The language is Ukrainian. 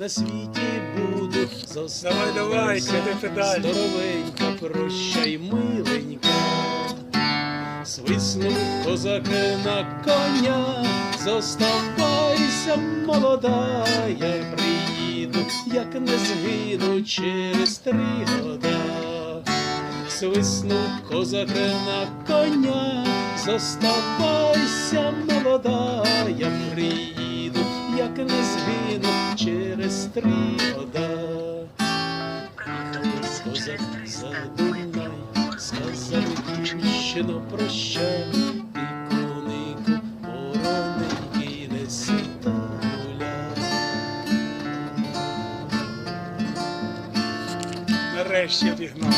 на світі буду, Давай, давай, зоставайся, кидай педаль. здоровенька, прощай, миленька. Свиснув козак на коня, зоставайся, молода, я приїду, як не згину через три года. Свиснув козак на коня, зоставайся, молода, не згину через года. Козак задумай, сказав дівчино, прощай, ти конику пораненький неси та гуляй. Нарешті обігнав.